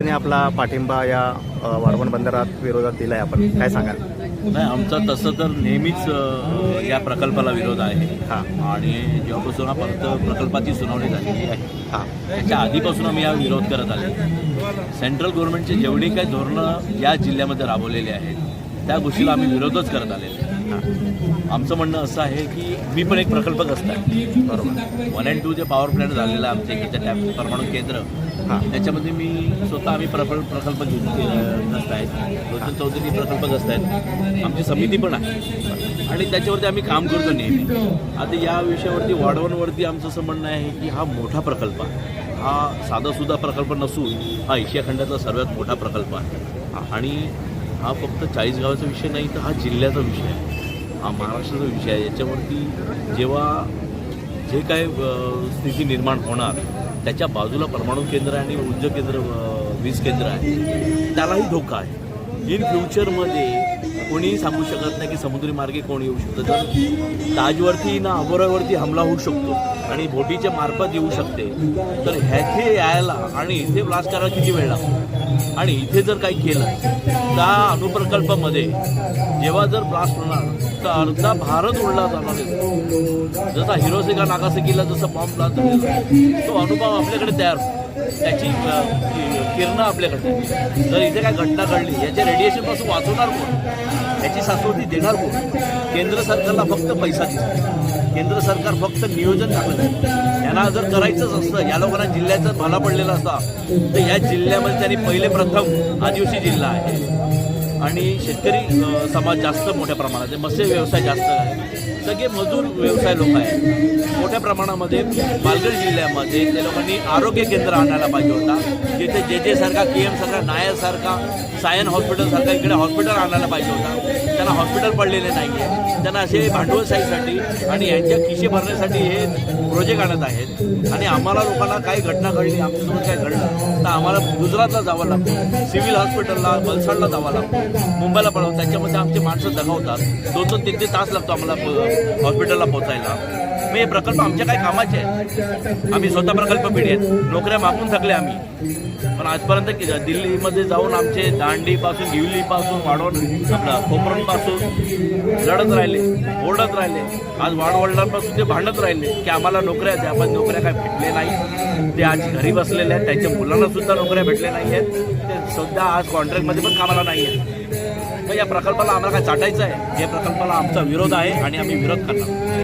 ने आपला पाठिंबा या वाढवण बंदरात विरोधात दिलाय आपण. काय सांगाल? नाही आमचा तसं तर नेहमीच या प्रकल्पाला विरोध आहे. हां. आणि जेव्हापासून परत प्रकल्पाची सुनावणी झालेली आहे हां. त्याच्या आधीपासून आम्ही हा विरोध करत आले सेंट्रल गव्हर्नमेंटची जेवढी काही धोरणं या जिल्ह्यामध्ये राबवलेली आहेत त्या गोष्टीला आम्ही विरोधच करत आलेले. आमचं म्हणणं असं आहे की मी पण एक प्रकल्पग्रस्त आहे बरोबर. वन अँड टू जे पॉवर प्लॅन्ट झालेलं आमच्या इकडच्या टॅप परमाणू केंद्र हां. त्याच्यामध्ये मी स्वतः आम्ही प्रकल्प प्रकल्प घेऊन ग्रस्त आहेत रोशन चौधरी प्रकल्पग्रस्त आहेत आमची समिती पण आहे. आणि त्याच्यावरती आम्ही काम करतो नेहमी. आता या विषयावरती वाढवणवरती आमचं असं म्हणणं आहे की हा मोठा प्रकल्प आहे. हा साधासुद्धा प्रकल्प नसून हा एशिया खंडातला सर्वात मोठा प्रकल्प आहे. आणि हा फक्त चाळीस गावाचा विषय नाही तर हा जिल्ह्याचा विषय आहे. हा महाराष्ट्राचा विषय आहे. याच्यावरती जेव्हा जे काय स्थिती निर्माण होणार त्याच्या बाजूला परमाणू केंद्र आणि ऊर्जा केंद्र वीज केंद्र आहे. त्यालाही धोका आहे. इन फ्युचरमध्ये कोणीही सांगू शकत नाही की समुद्री मार्गे कोण येऊ शकतं. तर ताजवरती ना अबोरावरती हमला होऊ शकतो आणि बोटीच्या मार्फत येऊ शकते तर ह्याचे यायला आणि इथे ब्लास्ट करायला किती वेळ लागतो? आणि इथे जर काही केलं त्या अणुप्रकल्पामध्ये जेव्हा जर ब्लास्ट होणार तर अर्धा भारत उडला जाणार जसा हिरोसिका नागासकीला जसं बॉम्ब ब्लास्ट झालेला तो अनुभव आपल्याकडे तयार होतो. त्याची किरणं आपल्याकडे. जर इथे काय घटना घडली याच्या रेडिएशनपासून वाचवणार कोण? याची शाश्वती देणार कोण? केंद्र सरकारला फक्त पैसा दिसतो केंद्र सरकार फक्त नियोजन टाकलं आहे. यांना जर करायचंच असतं या लोकांना जिल्ह्याचा भला पडलेला असता तर या जिल्ह्यामध्ये त्यांनी पहिले प्रथम आदिवासी जिल्हा आहे. आणि शेतकरी समाज जास्त मोठ्या प्रमाणात आहे. मत्स्य व्यवसाय जास्त आहे. सगळे मजूर व्यवसाय लोक आहेत. मोठ्या प्रमाणामध्ये पालघर जिल्ह्यामध्ये त्या लोकांनी आरोग्य केंद्र आणायला पाहिजे होता. जिथे जे जे सारखा के एम सारखा नायर सारखा सायन हॉस्पिटलसारखा इकडे हॉस्पिटल आणायला पाहिजे होता. त्यांना हॉस्पिटल पडलेले नाही आहे त्यांना असे भांडवलशाहीसाठी आणि यांच्या खिशे भरण्यासाठी हे प्रोजेक्ट आणत आहेत. आणि आम्हाला लोकांना काही घटना घडली आमच्यासोबत काय घडलं तर आम्हाला गुजरातला जावं लागतं. सिव्हिल हॉस्पिटलला वलसाडला जावं लागतं. मुंबईला पळवतात. त्याच्यामध्ये आमचे माणसं दगावतात. दोन दोन तीन तीन तास लागतो आम्हाला प- हॉस्पिटलला पोहोचायला. मग हे प्रकल्प आमच्या काही कामाचे आहे आम्ही स्वतः प्रकल्प पिढी आहेत नोकऱ्या मागून थकले आम्ही. पण आजपर्यंत दिल्लीमध्ये जाऊन आमचे दांडीपासून गिवलीपासून वाढवण आपलं कोपरणपासून लढत राहिले ओरडत राहिले. आज वाडवडिलांपासून ते भांडत राहिले की आम्हाला नोकऱ्या द्या. पण नोकऱ्या काय भेटले नाही. ते आज घरी बसलेले आहेत. त्यांच्या मुलांना सुद्धा नोकऱ्या भेटल्या नाही आहेत. ते सध्या आज कॉन्ट्रॅक्टमध्ये पण कामाला नाही आहेत. मग या प्रकल्पाला आम्हाला काय चाटायचं आहे? या प्रकल्पाला आमचा विरोध आहे आणि आम्ही विरोध करणार.